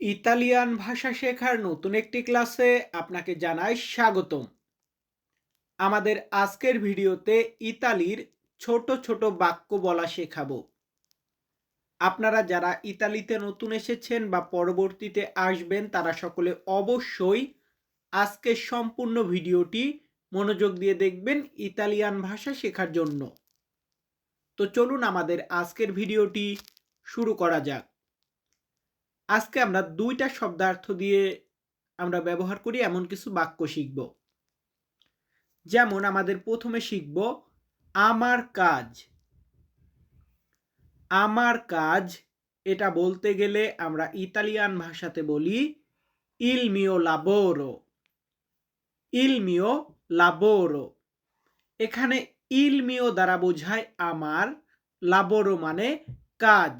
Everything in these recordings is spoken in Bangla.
ইতালিয়ান ভাষা শেখার নতুন একটি ক্লাসে আপনাকে জানাই স্বাগতম। আমাদের আজকের ভিডিওতে ইতালির ছোট ছোট বাক্য বলা শেখাবো। আপনারা যারা ইতালিতে নতুন এসেছেন বা পরবর্তীতে আসবেন, তারা সকলে অবশ্যই আজকের সম্পূর্ণ ভিডিওটি মনোযোগ দিয়ে দেখবেন ইতালিয়ান ভাষা শেখার জন্য। তো চলুন আমাদের আজকের ভিডিওটি শুরু করা যাক। আজকে আমরা দুইটা শব্দার্থ দিয়ে আমরা ব্যবহার করি, এমন কিছু বাক্য শিখব। যেমন আমাদের প্রথমে শিখব, আমার কাজ। আমার কাজ এটা বলতে গেলে আমরা ইতালিয়ান ভাষাতে বলি ইল মিও লাবোরো ইল মিও লাবোরো এখানে ইল মিও দ্বারা বোঝায়, আমার লাবোরো মানে কাজ।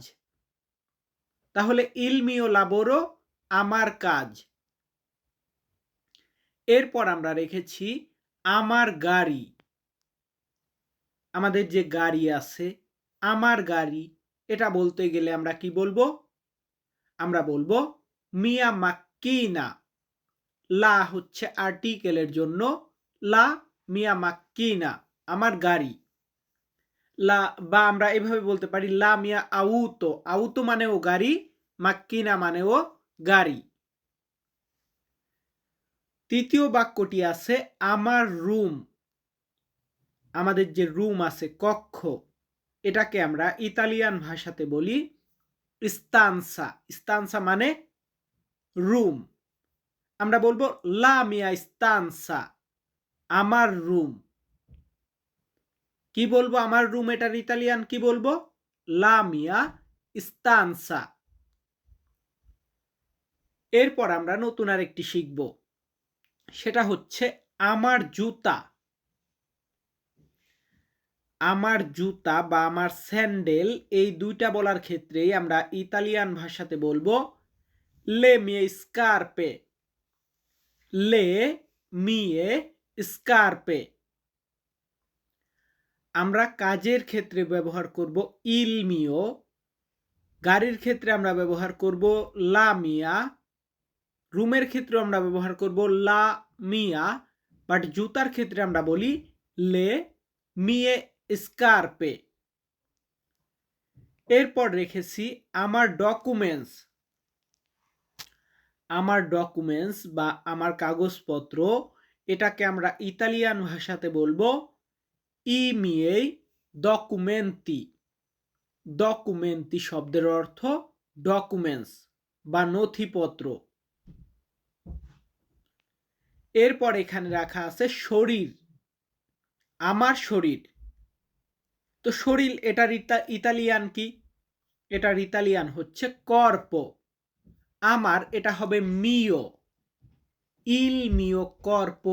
তাহলে ইলমিও লাবোরো আমার কাজ। এরপর আমরা রেখেছি আমার গাড়ি। আমাদের যে গাড়ি আছে, আমার গাড়ি, এটা বলতে গেলে আমরা কি বলব? আমরা বলব মিয়া মাক্কিনা। লা হচ্ছে আর্টিকেলের জন্য, লা মিয়া মাক্কিনা, আমার গাড়ি। লা, বা আমরা এভাবে বলতে পারি, লা মিয়া আউতো। আউতো মানেও গাড়ি, মাক্কিনা মানেও গাড়ি। তৃতীয় বাক্যটি আছে, আমার রুম। আমাদের যে রুম আছে, কক্ষ। এটাকে আমরা ইতালিয়ান ভাষাতে বলি ইস্তানসা। ইস্তানসা মানে রুম। আমরা বলব, লা মিয়া ইস্তানসা, আমার রুম। কি বলব? আমার রুম এটার ইতালিয়ান কি বলব? লা মিয়া ইস্তানসা এরপর আমরা নতুন আর একটি শিখব। সেটা হচ্ছে আমার জুতা। আমার জুতা বা আমার স্যান্ডেল এই দুইটা বলার ক্ষেত্রেই আমরা ইতালিয়ান ভাষাতে বলব লে মিয়ে স্কার্পে লে মিয়ে স্কার্পে আমরা কাজের ক্ষেত্রে ব্যবহার করব ইলমিও, গাড়ির ক্ষেত্রে আমরা ব্যবহার করব লামিয়া, রুমের ক্ষেত্রে আমরা ব্যবহার করব লা মিয়া বাট জুতার ক্ষেত্রে আমরা বলি লে, মিয়ে, স্কার্পে। এরপর রেখেছি আমার ডকুমেন্টস। আমার ডকুমেন্টস বা আমার কাগজপত্র, এটাকে আমরা ইতালিয়ান ভাষাতে বলব ই মিয়েই ডকুমেন্টি ডকুমেন্টি শব্দের অর্থ ডকুমেন্টস বা নথিপত্র। এরপর এখানে রাখা আছে শরীর, আমার শরীর। তো শরীর এটার ইতালিয়ান কি? এটার ইতালিয়ান হচ্ছে কর্প। আমার এটা হবে মিও ইল মিও কর্প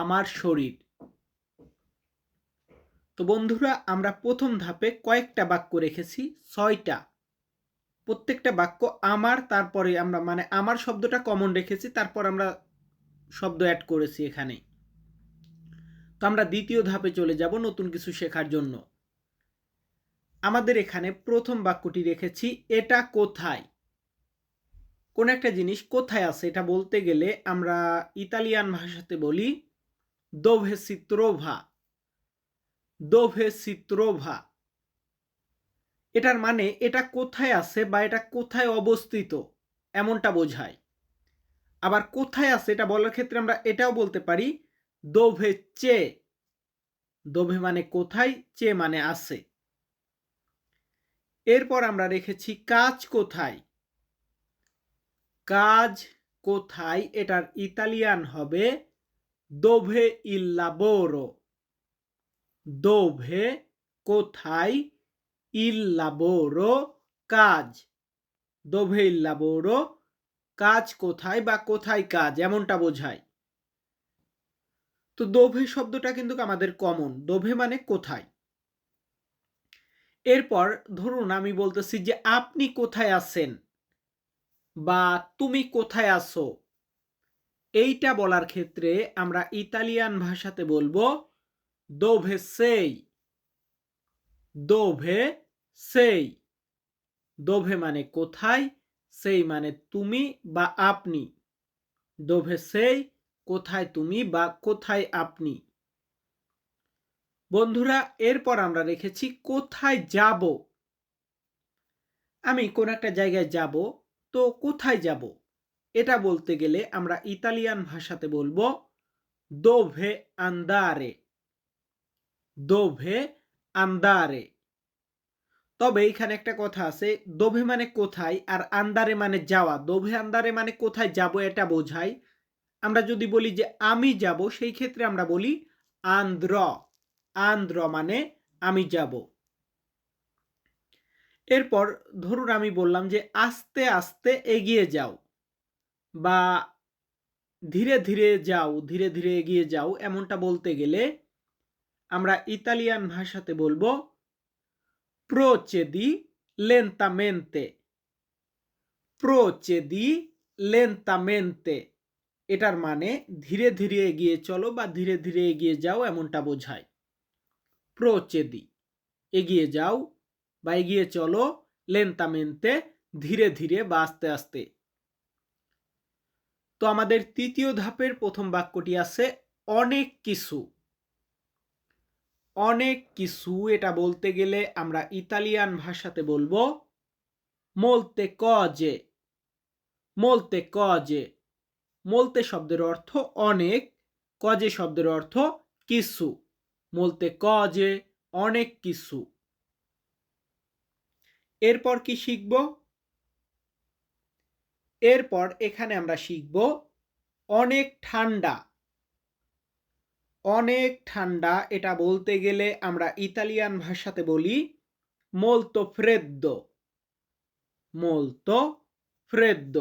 আমার শরীর। তো বন্ধুরা, আমরা প্রথম ধাপে কয়েকটা বাক্য রেখেছি, ছয়টা। প্রত্যেকটা বাক্য আমার, তারপরে আমরা মানে আমার শব্দটা কমন রেখেছি, তারপর আমরা শব্দ অ্যাড করেছি এখানে। তো আমরা দ্বিতীয় ধাপে চলে যাব নতুন কিছু শেখার জন্য। আমাদের এখানে প্রথম বাক্যটি রেখেছি, এটা কোথায়? কোন একটা জিনিস কোথায় আছে, এটা বলতে গেলে আমরা ইতালিয়ান ভাষাতে বলি দোভে সিত্রোভা দোভে সিত্রোভা। এটার মানে এটা কোথায় আছে বা এটা কোথায় অবস্থিত, এমনটা বোঝায়। আবার কোথায় আছে এটা বলার ক্ষেত্রে আমরা এটাও বলতে পারি, দোভে চে। দোভে মানে কোথায়, চে মানে আছে। এরপর আমরা রেখেছি কাজ কোথায়। কাজ কোথায়, এটার ইতালিয়ান হবে দোভে ইল্লাবোরো। দোভে কোথায় ইল্লাবোরো কাজ? দোভে ইল্লাবোরো কাজ কোথায় বা কোথায় কাজ? এমনটা বোঝায়। তো দোভে শব্দটা কিন্তু আমাদের কমন দোভে মানে কোথায়? এরপর ধরুন আমি বলতেছি যে আপনি কোথায় আছেন বা তুমি কোথায় আছো? এইটা বলার ক্ষেত্রে আমরা ইতালিয়ান ভাষাতে বলব দোভে সেই দোভে সেই। দোভে মানে কোথায়, সেই মানে তুমি বা আপনি। দোভে সেই, কোথায় তুমি বা কোথায় আপনি। বন্ধুরা, এরপর আমরা রেখেছি কোথায় যাব। আমি কোন একটা জায়গায় যাব, তো কোথায় যাব? এটা বলতে গেলে আমরা ইতালিয়ান ভাষাতে বলব দোভে আন্দারে। দোভে আন্দারে। তবে এখানে একটা কথা আছে, দোভে মানে কোথায় আর আন্দারে মানে যাওয়া? দোভে আন্দারে মানে কোথায় যাব এটা বোঝায়। আমরা যদি বলি যে আমি যাব, সেই ক্ষেত্রে আমরা বলি আন্দ্র। আন্দ্র মানে আমি যাব। এরপর ধরুন আমি বললাম যে আস্তে আস্তে এগিয়ে যাও বা ধীরে ধীরে যাও, ধীরে ধীরে এগিয়ে যাও, এমনটা বলতে গেলে আমরা ইতালিয়ান ভাষাতে বলব procedi lentamente procedi lentamente এটার মানে ধীরে ধীরে এগিয়ে চলো বা ধীরে ধীরে এগিয়ে যাও এমনটা বোঝায়। প্রচেদি এগিয়ে যাও বা এগিয়ে চলো লেন্তামেন্তে ধীরে ধীরে বা আস্তে আস্তে। তো আমাদের তৃতীয় ধাপের প্রথম বাক্যটি আছে অনেক কিছু। অনেক কিছু, এটা বলতে গেলে আমরা ইতালিয়ান ভাষাতে বলব, মোলতে কজে মোলতে কজে মোলতে শব্দের অর্থ অনেক, কজে শব্দের অর্থ কিছু, মোলতে কজে অনেক কিছু। এরপর কি শিখব? এরপর এখানে আমরা শিখব, অনেক ঠান্ডা অনেক ঠান্ডা, এটা বলতে গেলে আমরা ইতালিয়ান ভাষাতে বলি মোলতো ফ্রেদ্দ মোলতো ফ্রেদ্দ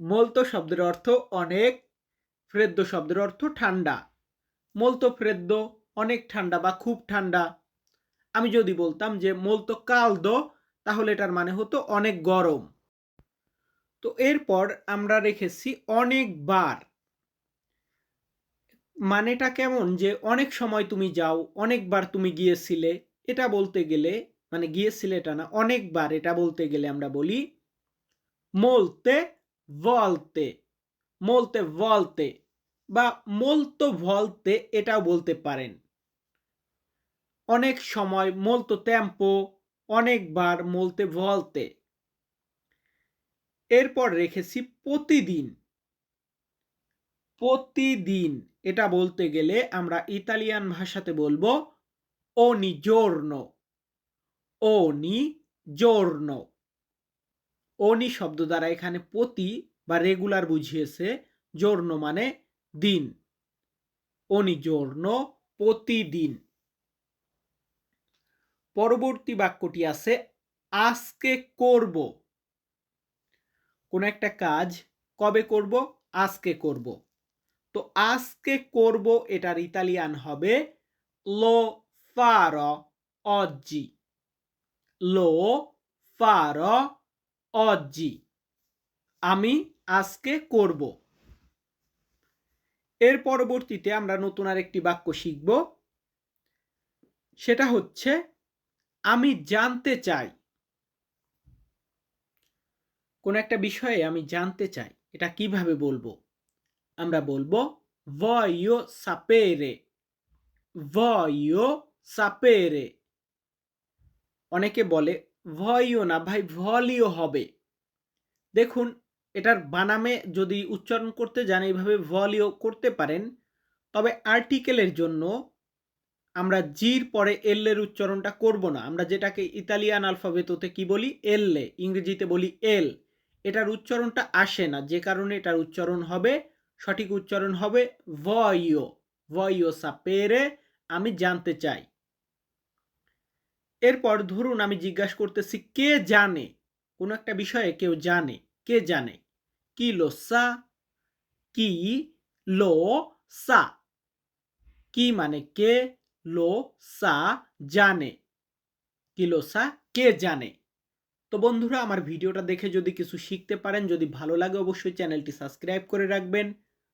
মোলতো শব্দের অর্থ অনেক ফ্রেদ্দ শব্দের অর্থ ঠান্ডা মোলতো ফ্রেদ্দ অনেক ঠান্ডা বা খুব ঠান্ডা। আমি যদি বলতাম যে মোলতো কালদো তাহলে এটার মানে হতো অনেক গরম। তো এরপর আমরা রেখেছি অনেকবার। মানেটা কেমন? যে অনেক সময় তুমি যাও, অনেকবার তুমি গিয়েছিলে, এটা বলতে গেলে মানে গিয়েছিলে এটা না, অনেকবার এটা বলতে গেলে আমরা বলি, মোলতে ভলতে মোলতে ভলতে বা মোলতো ভলতে এটাও বলতে পারেন। অনেক সময় মোলতো ত্যাম্পো, অনেকবার মোলতে ভলতে। এরপর রেখেছি প্রতিদিন। প্রতিদিন। এটা বলতে গেলে আমরা ইতালিয়ান ভাষাতে বলব ওনি জোর্ন ওনি জোর্ন ওনি শব্দ দ্বারা এখানে প্রতি বা রেগুলার বুঝিয়েছে জোর্ন মানে দিন। ওনি জোর্ন প্রতিদিন। পরবর্তী বাক্যটি আছে আজকে করব। কোন একটা কাজ কবে করব? আজকে করব। তো আজকে করব এটার ইতালিয়ান হবে লো ফার অজি লো ফার অজি আমি আজকে করব। এর পরবর্তীতে আমরা নতুন আর একটি বাক্য শিখব। সেটা হচ্ছে, আমি জানতে চাই। কোন একটা বিষয়ে আমি জানতে চাই, এটা কীভাবে বলব? আমরা বলব, voglio sapere. Voglio sapere. অনেকে বলে ভয়ও না ভাই ভলিও হবে। দেখুন, এটার বানামে যদি উচ্চারণ করতে যান, এইভাবে ভলিও করতে পারেন। তবে আর্টিকেলের জন্য আমরা জির পরে এলের উচ্চারণটা করব না। আমরা যেটাকে ইতালিয়ান আলফাবেততে কি বলি? এললে ইংরেজিতে বলি এল। এটার উচ্চারণটা আসে না। যে কারণে এটার উচ্চারণ হবে সঠিক উচ্চারণ হবে ভয়ো ভয়ো সাপেরে আমি জানতে চাই। এরপর ধরুন আমি জিজ্ঞাসা করতেছি, কে জানে? কোন একটা বিষয়ে কেউ জানে, কে জানে? কি লো সা? কি লো সা? কি মানে কে লো সা জানে? কি লো সা কে জানে? তো বন্ধুরা, আমার ভিডিওটা দেখে যদি কিছু শিখতে পারেন, যদি ভালো লাগে, অবশ্যই চ্যানেলটি সাবস্ক্রাইব করে রাখবেন।